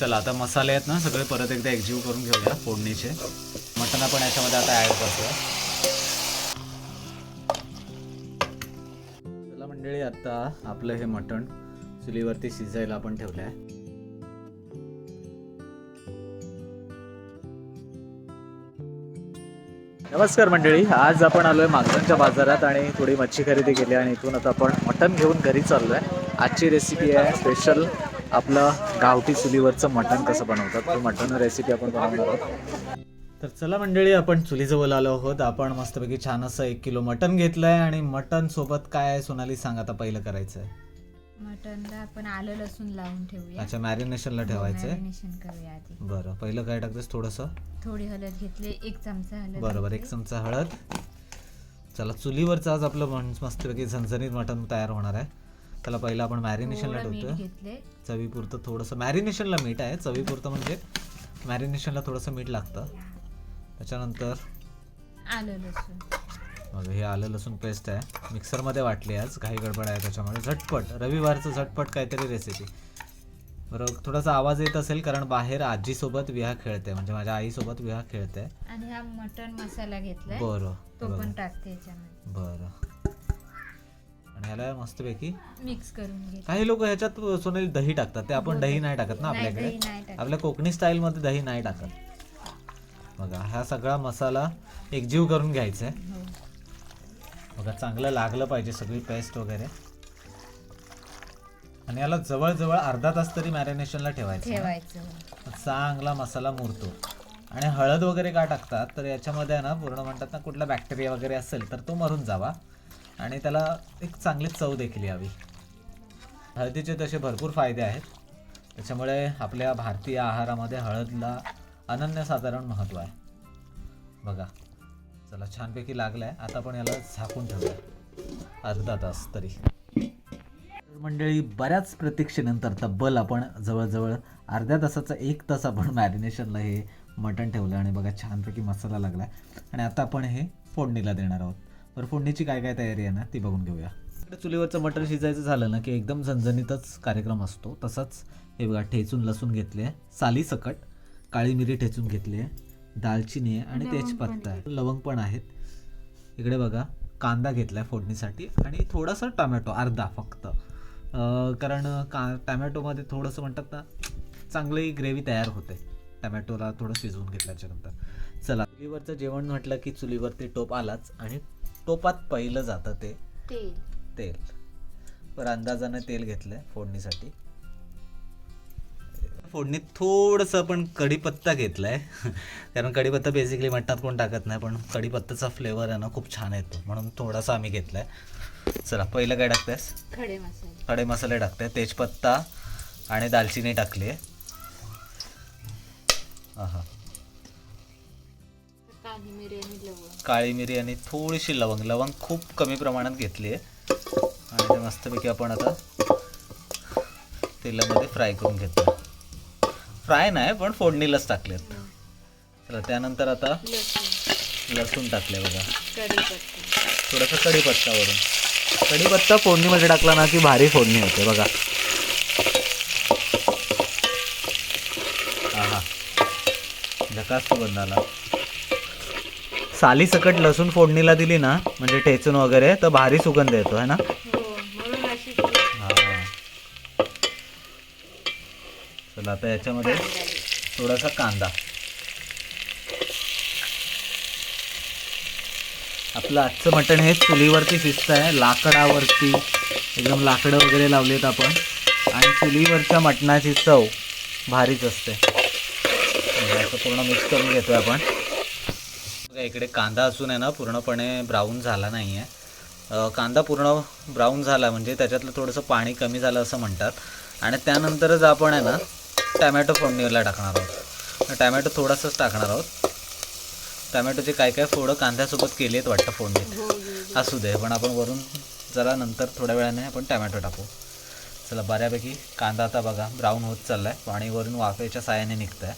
चला आता मसाले आहेत ना सगळे परत एकदा एकजीव करून घेऊया फोडणीचे. मटण आपण याच्यामध्ये आता ॲड करतोय. चला मंडळी आता आपलं हे मटण चुलीवरती शिजायला आपण ठेवलं आहे नमस्कार मंडळी आज आपण आलोय मागच्या बाजारात आणि थोडी मच्छी खरेदी केली आणि इथून आता आपण मटण घेऊन घरी चाललोय. आजची रेसिपी आहे स्पेशल आपलं गावठी चुलीवरचं मटण कसं बनवतात? तो मटण रेसिपी आपण बनवणार आहोत. तर चला मंडळी आपण चुलीजवळ आलो आहोत. आपण मस्तपैकी छान असं एक किलो मटण घेतलंय आणि मटण सोबत काय आहे सोनाली? सांग आता पहिलं करायचं आहे. मटनला आपण आलं लसूण लावून ठेवूया. अच्छा मॅरिनेशनला ठेवायचंय. मॅरिनेशन करूया आधी. बरं पहिलं काय टाकतेस थोडंसं? थोडी हळद घेतली एक चमचा हळद बरोबर एक. चमचा हळद. चला चुलीवरचं आज आपलं मस्तपैकी झणझणीत मटण तयार होणार आहे. त्याला पहिलं आपण मॅरिनेशनला ठेवतोय. घेतले चवीपुरतं थोडंसं मॅरिनेशनला मीठ आहे चवीपुरतं म्हणजे मॅरिनेशनला थोडंसं मीठ लागतं. त्याच्यानंतर आलं लसूण. मग हे आलं लसूण पेस्ट आहे. मिक्सरमध्ये वाटली आज काही गडबड आहे त्याच्यामुळे. झटपट रविवारचं झटपट काहीतरी रेसिपी बरं थोडासा आवाज येत असेल कारण बाहेर आजीसोबत विहा खेळते म्हणजे माझ्या आईसोबत विहा खेळते. आणि हा मटन मसाला घेतलाय. बरं तो पण टाकते याच्यामध्ये. बरं. आणि ह्याला मस्तपैकी मिक्स करून घे. काही लोक ह्याच्यात सोनेली दही टाकतात. ते आपण दही नाही टाकत ना नाही, आपल्याकडे. दही नाही टाकत. आपल्या कोकणी स्टाईलमध्ये दही नाही टाकत. बघा हा सगळा मसाला एकजीव करून घ्यायचा आहे. हो. बघा चांगलं लागलं पाहिजे सगळी पेस्ट वगैरे. आणि याला जवळजवळ अर्धा तास तरी मॅरिनेशनला ठेवायचं. ठेवायचं मग चांगला मसाला मुरतो. आणि हळद वगैरे का टाकतात? तर याच्यामध्ये आहे ना पूर्ण म्हणतात ना कुठला बॅक्टेरिया वगैरे असेल तर तो मरून जावा. आणि त्याला एक चांगली चव देखील यावी. हळदीचे तसे भरपूर फायदे आहेत. त्याच्यामुळे आपल्या भारतीय आहारामध्ये हळदला अनन्यसाधारण महत्त्व आहे. बघा चला छानपैकी लागलं आहे आता आपण याला झाकून ठेवूया. अर्धा तास तरी. मंडळी बऱ्याच प्रतीक्षेनंतर तब्बल आपण जवळजवळ अर्ध्या तासाचा एक तास आपण मॅरिनेशनला हे मटण ठेवलं आणि बघा छानपैकी मसाला लागला आणि आता आपण हे फोडणीला देणार आहोत. तर फोडणीची काय काय तयारी आहे ना ती बघून घेऊया. इकडे चुलीवरचं मटण शिजायचं झालं ना की एकदम झणझणीतच कार्यक्रम असतो. तसंच हे बघा ठेचून लसूण घेतले साली सकट काळी मिरी ठेचून घेतली आहे दालचिनी आहे आणि तेजपत्ता आहे. लवंग पण आहेत. इकडे बघा कांदा घेतलाय फोडणीसाठी आणि थोडासा टोमॅटो अर्धा फक्त. कारण का टॅमॅटोमध्ये थोडंसं म्हणतात ना चांगली ग्रेव्ही तयार होते. टॅमॅटोला थोडं शिजवून घेतल्याच्यानंतर. चला चुलीवरचं जेवण म्हटलं की चुलीवरती टोप आलाच आणि टोपात पहिलं जातं ते. तेल. तेल. बरं अंदाजाने तेल घेतलंय फोडणीसाठी. फोडणीत थोडंसं आपण कढीपत्ता घेतलाय. कारण कढीपत्ता बेसिकली मटणात कोण टाकत नाही पण कढीपत्त्याचा फ्लेवर आहे ना खूप छान येतो म्हणून थोडासा आम्ही घेतलाय. चला पहिलं काय टाकतेस? खडे मसाले. खडे मसाले टाकते. तेजपत्ता आणि दालचिनी टाकली हा काली मिरी आणि लवंग. काळी मिरी आणि थोडीशी लवंग. लवंग खूप कमी प्रमाणात घेतली आहे. आणि ते मस्तपैकी आपण आता तेलामध्ये फ्राय करून घेतो फ्राय नाही पण फोडणीलाच टाकलेत. चला त्यानंतर आता लसूण. टाकले बघा. थोडासा कढीपत्ता वरून कढीपत्ता फोडणीमध्ये टाकला ना की भारी फोडणी होते बघा. आहा. झकास सुगंध आला साली सकट लसूण फोडणीला दिली ना म्हणजे ठेचून वगैरे तर भारी सुगंध येतो है ना? हो चला आता याच्यामध्ये थोडासा कांदा. आपलं आजचं मटण हे चुलीवरती शिजत आहे लाकडावरती. एकदम लाकडं वगैरे लावलेत आपण. आणि चुलीवरच्या मटणाची चव भारीच असते. असं पूर्ण मिक्स करून घेतोय आपण. बघा इकडे कांदा असून आहे ना पूर्णपणे ब्राऊन झाला नाही आहे कांदा पूर्ण ब्राऊन झाला म्हणजे त्याच्यातलं थोडंसं पाणी कमी झालं असं म्हणतात. आणि त्यानंतरच आपण आहे ना टॅमॅटो फोडणीला टाकणार आहोत. टॅमॅटो थोडासाच टाकणार आहोत. टॅमॅटोचे काय काय फोडं कांद्यासोबत केली आहेत वाटतं फोडणीत. असू दे पण आपण वरून जरा नंतर थोड्या वेळाने आपण टॅमॅटो टाकू. चला बऱ्यापैकी कांदा आता बघा ब्राऊन होत चाललाय. पाणी वरून वाफेच्या सायाने निघतंय.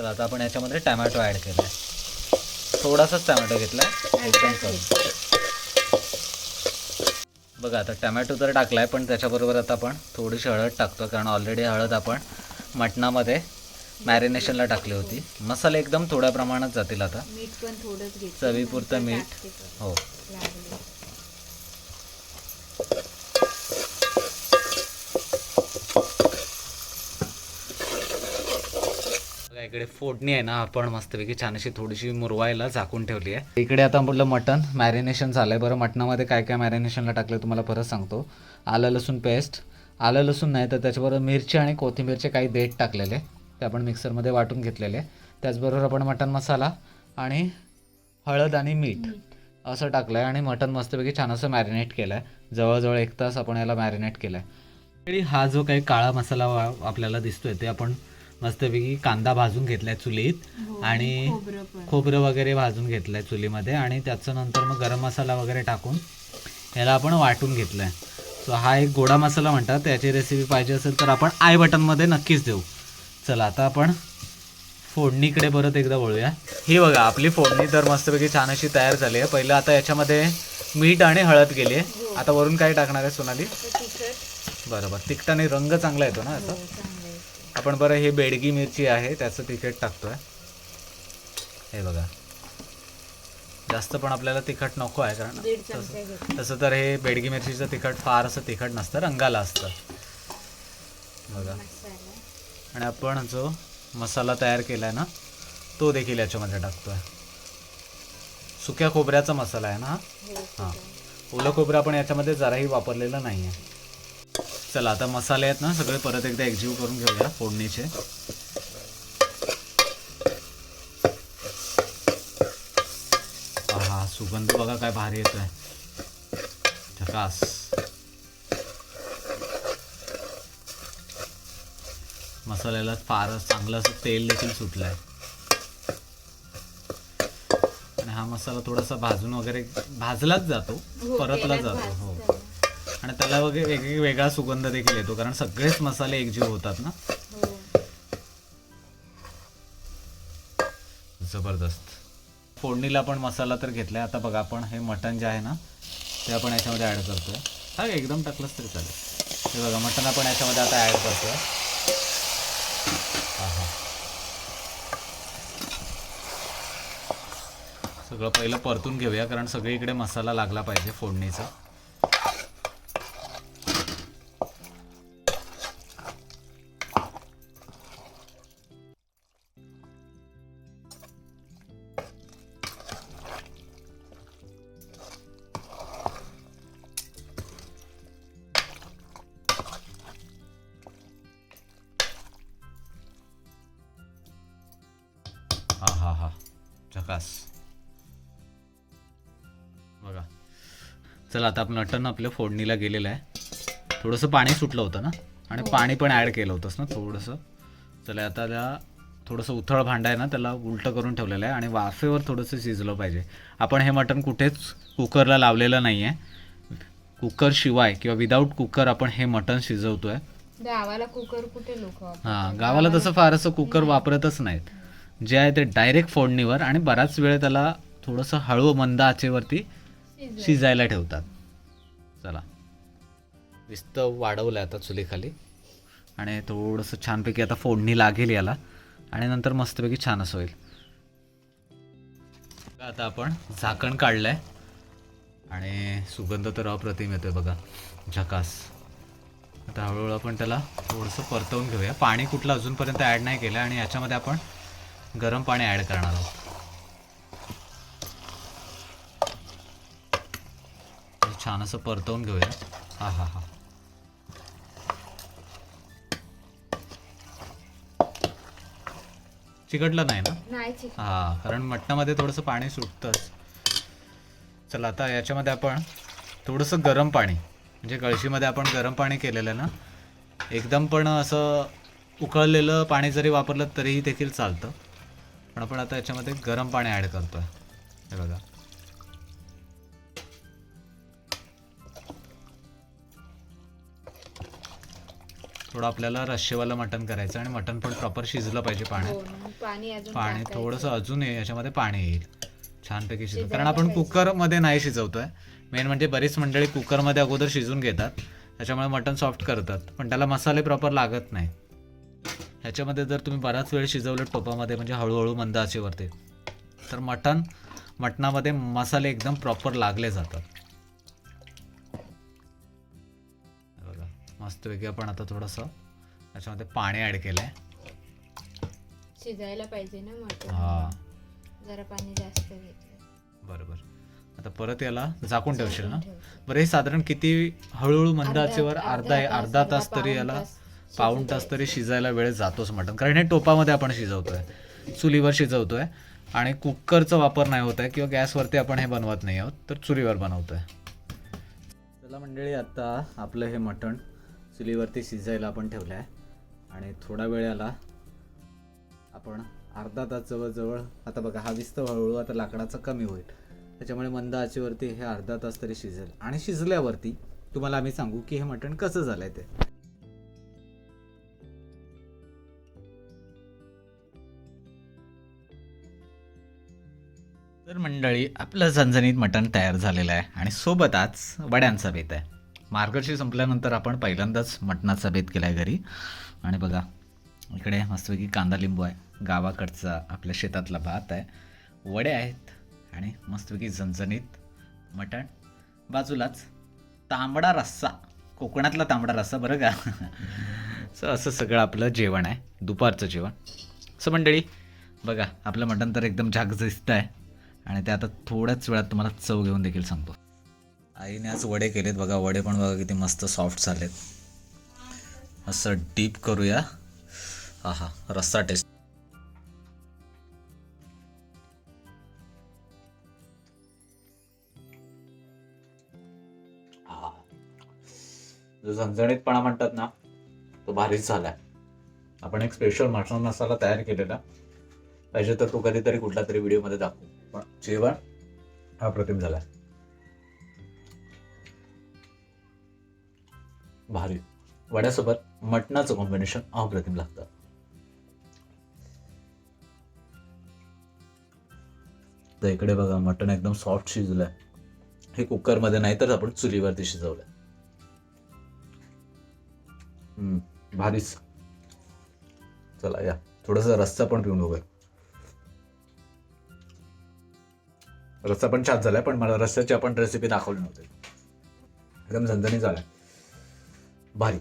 चला आता आपण याच्यामध्ये टॅमॅटो ॲड केलाय. थोडासाच टॅमॅटो घेतलाय एकदम कमी. बघा आता टमॅटो तर टाकलाय पण त्याच्याबरोबर आता आपण थोडीशी हळद टाकतो कारण ऑलरेडी हळद आपण मटणामध्ये मॅरिनेशनला टाकली होती. मसाले एकदम थोड्या प्रमाणात जातील आता. चवीपुरतं मीठ. हो लागले बघा इकडे फोडणी आहे ना आपण मस्तपैकी छान अशी थोडीशी मुरवायला झाकून ठेवली आहे. इकडे आता म्हटलं मटन मॅरिनेशन झालंय. बरं मटणामध्ये काय काय मॅरिनेशनला टाकलं तुम्हाला परत सांगतो. आलं लसूण पेस्ट आलं लसूण नाही तर त्याच्याबरोबर मिरची आणि कोथिंबीरचे काही देठ टाकलेले. ते आपण मिक्सरमध्ये वाटून घेतलेले. त्याचबरोबर आपण मटन मसाला आणि हळद आणि मीठ असं टाकलं आहे आणि मटन मस्तपैकी छान असं मॅरिनेट केलं आहे जवळजवळ एक तास आपण याला मॅरिनेट केलं आहे हा जो काही काळा मसाला वा- आपल्याला दिसतोय ते आपण मस्तपैकी कांदा भाजून घेतलाय चुलीत हो, आणि खोबरं वगैरे भाजून घेतलंय चुलीमध्ये आणि त्याचं नंतर मग गरम मसाला वगैरे टाकून याला आपण वाटून घेतलंय. सो हा एक गोडा मसाला म्हणतात त्याची रेसिपी पाहिजे असेल तर आपण आय बटनमध्ये नक्कीच देऊ. चला आता आपण फोडणीकडे परत एकदा वळूया. ही बघा आपली फोडणी तर मस्तपैकी छान अशी तयार झाली आहे. पहिलं आता याच्यामध्ये मीठ आणि हळद गेली आहे. आता वरून काय टाकणार आहे सोनाली? आता तिखट. बरोबर तिखटाने रंग चांगला येतो ना आहे आपण बरं हे बेडगी मिरची आहे त्याचं तिखट टाकतोय. हे बघा. जास्त पण आपल्याला तिखट नको आहे कारण तसं तर हे बेडगी मिरचीचं तिखट फार असं तिखट नसतं रंगाला असतं. बघा. आणि आपण जो मसाला तयार केला आहे ना तो देखील याच्यामध्ये टाकतोय. सुक्या खोबऱ्याचा मसाला आहे ना हा? हो हां. ओलं खोबरं आपण याच्यामध्ये जराही वापरलेलं नाही आहे चला आता मसाले आहेत ना सगळे परत एकदा एकजीव करून घेऊया फोडणीचे. हा सुगंध बघा काय भारी येतोय. झकास. मसाल्याला फार चांगलं असं तेल देखील सुटलंय. आणि हा मसाला थोडासा भाजून वगैरे भाजलाच जातो हो, परतला जातो हो. आणि त्याला वगैरे वेगळी वेगळा सुगंध देखील येतो कारण सगळेच मसाले एकजीव होतात ना? जबरदस्त. फोडणीला पण मसाला तर घेतलाय. आता बघा आपण हे मटण जे आहे ना ते आपण याच्यामध्ये ॲड करतोय. हा एकदम टाकलंच तरी चालेल. हे बघा मटण आपण याच्यामध्ये आता ॲड करतोय. सगळं पहिलं परतून घेऊया कारण सगळीकडे मसाला लागला पाहिजे फोडणीचा. हा हा हा झकास बघा. चला आता आपण मटण आपल्या फोडणीला गेलेलं आहे. थोडंसं पाणी सुटलं होतं ना? आणि पाणी पण ॲड केलं होतंस ना थोडंसं? चला आता त्या थोडंसं उथळ भांडं आहे ना त्याला उलटं करून ठेवलेलं आहे आणि वाफेवर थोडंसं शिजलं पाहिजे. आपण हे मटण कुठेच कुकरला लावलेलं नाही आहे कुकर शिवाय किंवा विदाऊट कुकर आपण हे मटण शिजवतोय. गावाला कुकर कुठे लोक हां गावाला तसं फार असं कुकर वापरतच नाहीत. जे आहे ते डायरेक्ट फोडणीवर आणि बराच वेळ त्याला थोडंसं हळू मंद आचेवरती शिजायला. ठेवतात. चला. विस्त वाढवलं आता चुलीखाली. आणि थोडंसं छानपैकी आता फोडणी लागेल याला. आणि नंतर मस्तपैकी छान असं होईल आता आपण झाकण काढलंय. आणि सुगंध तर अप्रतिम येतोय बघा. झकास. आता हळूहळू आपण त्याला थोडंसं परतवून घेऊया. पाणी कुठलं अजूनपर्यंत ॲड नाही केलं आणि याच्यामध्ये आपण गरम पाणी ॲड करणार आहोत. छान असं परतवून घेऊया. हा हा हा. चिकटलं नाही ना? हा कारण मटणामध्ये थोडंसं पाणी सुटतंच. चला आता याच्यामध्ये आपण थोडंसं गरम पाणी म्हणजे कळशीमध्ये आपण गरम पाणी केलेलं ना एकदम पण असं उकळलेलं पाणी जरी वापरलं तरीही देखील चालतं. पण आपण आता याच्यामध्ये गरम पाणी ॲड करतोय. हे बघा. थोडं आपल्याला रश्शेवालं मटण करायचं आणि मटण पण प्रॉपर शिजलं पाहिजे पाण्यात. हो पाणी. थोडंसं अजून याच्यामध्ये पाणी येईल. छानपैकी शिजव कारण आपण. कुकरमध्ये नाही शिजवतोय. मेन म्हणजे बरीच मंडळी कुकरमध्ये अगोदर शिजून घेतात. त्याच्यामुळे मटण सॉफ्ट करतात. पण त्याला मसाले प्रॉपर लागत नाही ह्याच्यामध्ये जर तुम्ही बराच वेळ शिजवलं टोपामध्ये म्हणजे हळूहळू मंद आचेवरती तर मटण मटणामध्ये मसाले एकदम प्रॉपर लागले जातात. बघा मस्तपैकी आपण आता थोडंसं त्याच्यामध्ये पाणी ॲड केलं आहे शिजायला पाहिजे ना मटण? हां. जरा पाणी जास्त घेतलं. बरोबर. आता परत याला झाकून ठेवशील ना. बरं हे साधारण किती हळूहळू मंद अर्धा- आचेवर अर्धा अर्धा तास, तरी याला पाऊण तास तरी शिजायला वेळ जातोच मटण. कारण हे टोपामध्ये आपण शिजवतोय. चुलीवर शिजवतोय. आणि कुकरचा वापर नाही होत आहे किंवा गॅसवरती आपण हे बनवत नाही आहोत तर चुलीवर बनवतोय. चला मंडळी आता आपलं हे मटण चुलीवरती शिजायला आपण ठेवलं आहे आणि थोडा वेळाला आपण अर्धा तास जवळजवळ आता बघा हा विस्त हळूहळू आता लाकडाचा कमी होईल. त्याच्यामुळे मंद आचेवरती हे अर्धा तास तरी शिजेल. आणि शिजल्यावरती तुम्हाला आम्ही सांगू की हे मटण कसं झालं आहे ते. मंडळी आपलं झणझणीत मटण तयार झालेलं आहे आणि सोबतच वड्यांचा बेत आहे. मार्गशी संपल्यानंतर आपण पहिल्यांदाच मटणाचा बेत केला आहे घरी. आणि बघा इकडे मस्तपैकी कांदा लिंबू आहे. गावाकडचा आपल्या शेतातला भात आहे. वडे आहेत आणि मस्तपैकी झणझणीत मटण. बाजूलाच तांबडा रस्सा कोकणातला तांबडा रस्सा बरं का? सो असं सगळं आपलं जेवण आहे. दुपारचं जेवण. सो मंडळी बघा आपलं मटण तर एकदम झाक दिसतं आहे आणि ते आता थोड्याच वेळात तुम्हाला चव घेऊन देखील सांगतो. आईने आज वडे केलेत बघा वडे पण बघा किती मस्त सॉफ्ट झालेत. असं डीप करूया. हा हा रस्सा टेस्ट जो झणझणीतपणा म्हणतात ना तो भारीच झालाय. आपण एक स्पेशल मटण मसाला तयार केलेला. पाहिजे तर तो कधीतरी कुठला तरी व्हिडिओमध्ये दाखवू. पण जेवण हा प्रतिम झालाय भारी. वड्यासोबत मटणाचं कॉम्बिनेशन अप्रतिम लागतं. तर इकडे बघा मटण एकदम सॉफ्ट शिजलंय. हे कुकरमध्ये नाही तर आपण चुलीवरती शिजवलंय. हम्म, भारीच. चला या. थोडासा रस्सा पण पिऊन बघूया. रस्सा पण छान झालाय पण मला रस्स्याची आपण रेसिपी दाखवली नव्हती. एकदम झणझणी झालाय. भारी.